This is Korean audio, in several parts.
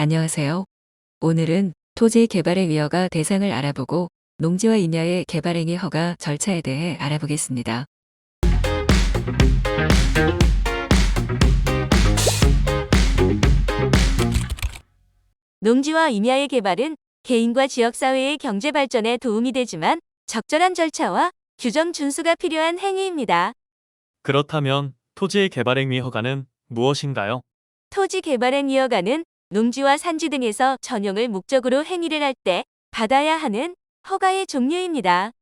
안녕하세요. 오늘은 토지 개발의 위허가 대상을 알아보고 농지와 임야의 개발행위 허가 절차에 대해 알아보겠습니다. 농지와 임야의 개발은 개인과 지역사회의 경제 발전에 도움이 되지만 적절한 절차와 규정 준수가 필요한 행위입니다. 그렇다면 토지의 개발행위 허가는 무엇인가요? 토지 개발행위 허가는 농지와 산지 등에서 전용을 목적으로 행위를 할 때 받아야 하는 허가의 종류입니다.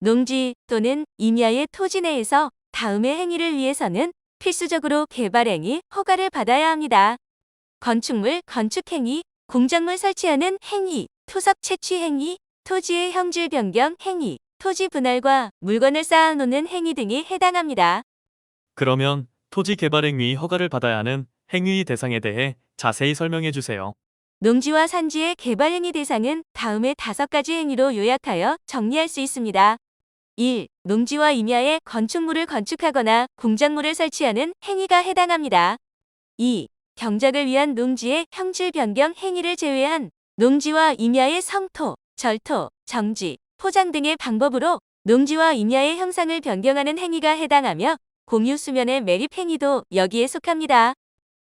농지 또는 임야의 토지 내에서 다음의 행위를 위해서는 필수적으로 개발행위 허가를 받아야 합니다. 건축물 건축행위, 공작물 설치하는 행위, 토석 채취 행위, 토지의 형질 변경 행위, 토지 분할과 물건을 쌓아놓는 행위 등이 해당합니다. 그러면 토지 개발행위 허가를 받아야 하는 행위 대상에 대해 자세히 설명해 주세요. 농지와 산지의 개발 행위 대상은 다음의 다섯 가지 행위로 요약하여 정리할 수 있습니다. 1. 농지와 임야에 건축물을 건축하거나 공작물을 설치하는 행위가 해당합니다. 2. 경작을 위한 농지의 형질 변경 행위를 제외한 농지와 임야의 성토, 절토, 정지, 포장 등의 방법으로 농지와 임야의 형상을 변경하는 행위가 해당하며 공유 수면의 매립 행위도 여기에 속합니다.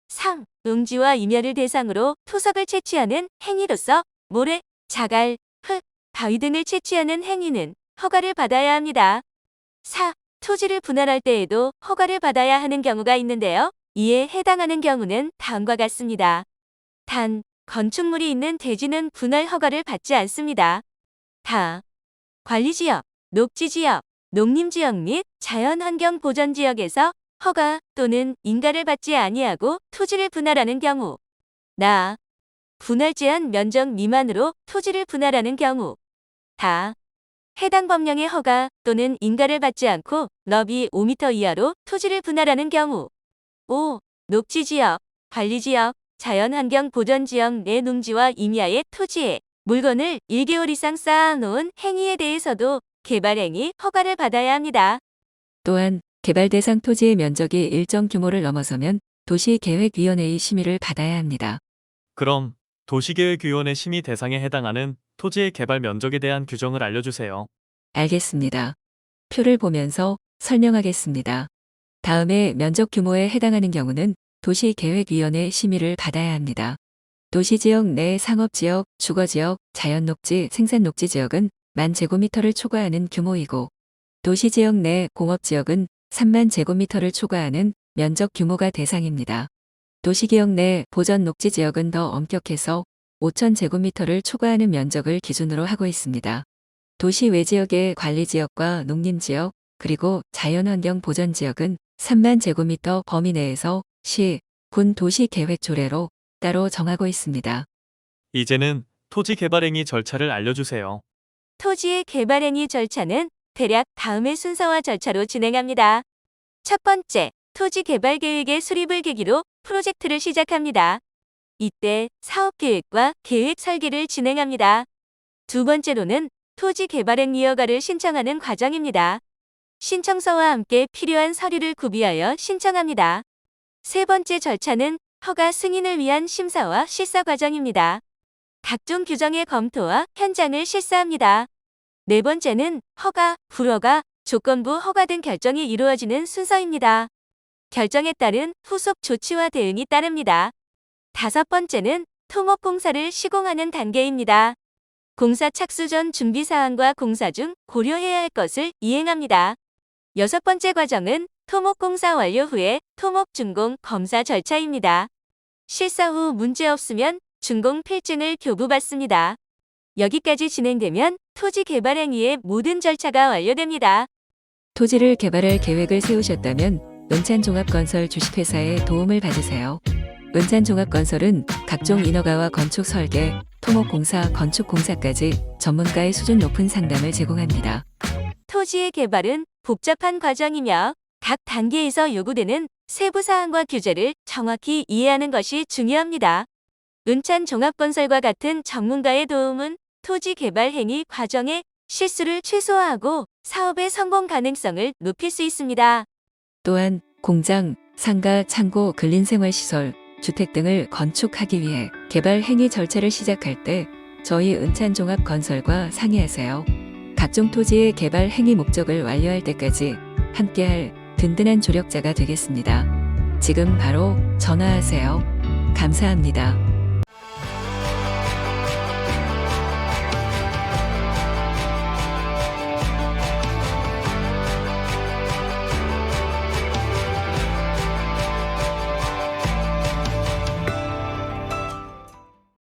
3. 농지와 임야를 대상으로 토석을 채취하는 행위로서 모래, 자갈, 흙, 바위 등을 채취하는 행위는 허가를 받아야 합니다. 4. 토지를 분할할 때에도 허가를 받아야 하는 경우가 있는데요. 이에 해당하는 경우는 다음과 같습니다. 단, 건축물이 있는 대지는 분할 허가를 받지 않습니다. 다. 관리지역, 녹지지역, 농림지역 및 자연환경보전지역에서 허가 또는 인가를 받지 아니하고 토지를 분할하는 경우. 나. 분할 제한 면적 미만으로 토지를 분할하는 경우. 다. 해당 법령의 허가 또는 인가를 받지 않고 너비 5m 이하로 토지를 분할하는 경우. 5. 녹지지역, 관리지역, 자연환경보전지역 내 농지와 임야의 토지에 물건을 1개월 이상 쌓아놓은 행위에 대해서도 개발행위 허가를 받아야 합니다. 또한 개발 대상 토지의 면적이 일정 규모를 넘어서면 도시계획위원회의 심의를 받아야 합니다. 그럼 도시계획위원회 심의 대상에 해당하는 토지의 개발 면적에 대한 규정을 알려주세요. 알겠습니다. 표를 보면서 설명하겠습니다. 다음에 면적 규모에 해당하는 경우는 도시계획위원회 심의를 받아야 합니다. 도시지역 내 상업지역, 주거지역, 자연녹지, 생산녹지 지역은 만 제곱미터를 초과하는 규모이고 도시지역 내 공업지역은 3만 제곱미터를 초과하는 면적 규모가 대상입니다. 도시기역 내 보전 녹지 지역은 더 엄격해서 5천 제곱미터를 초과하는 면적을 기준으로 하고 있습니다. 도시 외지역의 관리지역과 농림지역 그리고 자연환경 보전지역은 3만 제곱미터 범위 내에서 시, 군 도시 계획 조례로 따로 정하고 있습니다. 이제는 토지 개발행위 절차를 알려주세요. 토지의 개발행위 절차는 대략 다음의 순서와 절차로 진행합니다. 첫 번째, 토지 개발 계획의 수립을 계기로 프로젝트를 시작합니다. 이때 사업 계획과 계획 설계를 진행합니다. 두 번째로는 토지 개발행위 허가를 신청하는 과정입니다. 신청서와 함께 필요한 서류를 구비하여 신청합니다. 세 번째 절차는 허가 승인을 위한 심사와 실사 과정입니다. 각종 규정의 검토와 현장을 실사합니다. 네 번째는 허가, 불허가, 조건부 허가 등 결정이 이루어지는 순서입니다. 결정에 따른 후속 조치와 대응이 따릅니다. 다섯 번째는 토목 공사를 시공하는 단계입니다. 공사 착수 전 준비 사항과 공사 중 고려해야 할 것을 이행합니다. 여섯 번째 과정은 토목 공사 완료 후에 토목 준공 검사 절차입니다. 실사 후 문제 없으면 준공 필증을 교부받습니다. 여기까지 진행되면 토지 개발 행위의 모든 절차가 완료됩니다. 토지를 개발할 계획을 세우셨다면 은찬종합건설 주식회사의 도움을 받으세요. 은찬종합건설은 각종 인허가와 건축 설계, 토목공사, 건축공사까지 전문가의 수준 높은 상담을 제공합니다. 토지의 개발은 복잡한 과정이며 각 단계에서 요구되는 세부 사항과 규제를 정확히 이해하는 것이 중요합니다. 은찬 종합건설과 같은 전문가의 도움은 토지 개발 행위 과정의 실수를 최소화하고 사업의 성공 가능성을 높일 수 있습니다. 또한 공장, 상가, 창고, 근린생활시설, 주택 등을 건축하기 위해 개발 행위 절차를 시작할 때 저희 은찬종합건설과 상의하세요. 각종 토지의 개발 행위 목적을 완료할 때까지 함께할 든든한 조력자가 되겠습니다. 지금 바로 전화하세요. 감사합니다.